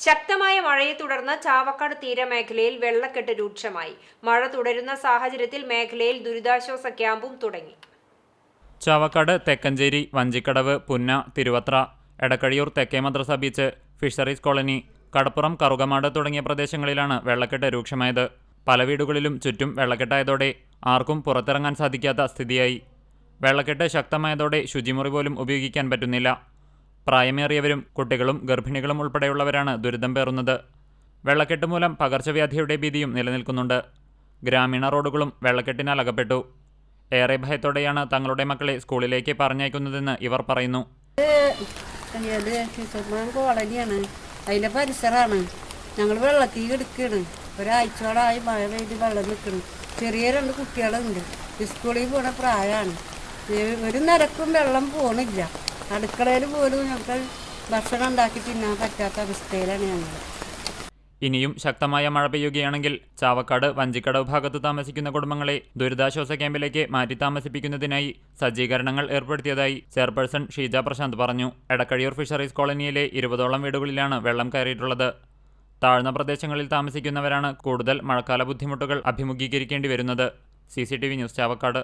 ശക്തമായ മഴയെ തുടർന്ന് ചാവക്കാട് തീരമേഖലയിൽ വെള്ളക്കെട്ട് രൂക്ഷമായി. മഴ തുടരുന്ന സാഹചര്യത്തിൽ മേഖലയിൽ ദുരിതാശ്വാസ ക്യാമ്പും തുടങ്ങി. ചാവക്കാട് തെക്കഞ്ചേരി വഞ്ചിക്കടവ് പുന്ന തിരുവത്ര എടക്കഴിയൂർ തെക്കേ മദ്രസ beach fisheries colony Kadappuram Karukamad തുടങ്ങിയ പ്രദേശങ്ങളിലാണ് വെള്ളക്കെട്ട് രൂക്ഷമായത്. പല വീടുകളിലും ചുറ്റും വെള്ളക്കെട്ടായതോടെ ആർക്കും പുറത്തിറങ്ങാൻ സാധിക്കാത്ത സ്ഥിതിയായി. വെള്ളക്കെട്ട് ശക്തമായതോടെ ശുചിമുറി പോലും ഉപയോഗിക്കാൻ പറ്റുന്നില്ല. പ്രായമേറിയവരും കുട്ടികളും ഗർഭിണികളും ഉൾപ്പെടെയുള്ളവരാണ് ദുരിതം പേറുന്നത്. വെള്ളക്കെട്ട് മൂലം പകർച്ചവ്യാധിയുടെ ഭീതിയും നിലനിൽക്കുന്നുണ്ട്. ഗ്രാമീണ റോഡുകളും വെള്ളക്കെട്ടിനാൽ അകപ്പെട്ടു. ഏറെ ഭയത്തോടെയാണ് തങ്ങളുടെ മക്കളെ സ്കൂളിലേക്ക് പറഞ്ഞയക്കുന്നതെന്ന് ഇവർ പറയുന്നു. കോളനിയാണ് പരിസരമാണ്. ഞങ്ങൾ വെള്ളത്തിൽ കിടക്കുകയാണ് ഒരാഴ്ചയോളമായി മഴ പെയ്ത് വെള്ളം നിൽക്കണം ചെറിയ രണ്ട് കുട്ടികളുണ്ട്. സ്കൂളിൽ പോണ പ്രായമാണ്. ഒരു നിരക്കും വെള്ളം പോണില്ല. അടുക്കളയിൽ പോലും ഞങ്ങൾക്ക് ഭക്ഷണം ഉണ്ടാക്കി തിന്നാൻ പറ്റാത്ത അവസ്ഥയിലാണ് ഞങ്ങൾ. ഇനിയും ശക്തമായ മഴ പെയ്യുകയാണെങ്കിൽ ചാവക്കാട് വഞ്ചിക്കടവ് ഭാഗത്ത് താമസിക്കുന്ന കുടുംബങ്ങളെ ദുരിതാശ്വാസ ക്യാമ്പിലേക്ക് മാറ്റി താമസിപ്പിക്കുന്നതിനായി സജ്ജീകരണങ്ങൾ ഏർപ്പെടുത്തിയതായി ചെയർപേഴ്സൺ ഷീജ പ്രശാന്ത് പറഞ്ഞു. എടക്കഴിയൂർ ഫിഷറീസ് കോളനിയിലെ ഇരുപതോളം വീടുകളിലാണ് വെള്ളം കയറിയിട്ടുള്ളത്. താഴ്ന്ന പ്രദേശങ്ങളിൽ താമസിക്കുന്നവരാണ് കൂടുതൽ മഴക്കാല ബുദ്ധിമുട്ടുകൾ അഭിമുഖീകരിക്കേണ്ടി വരുന്നത്. C news Chavakkad.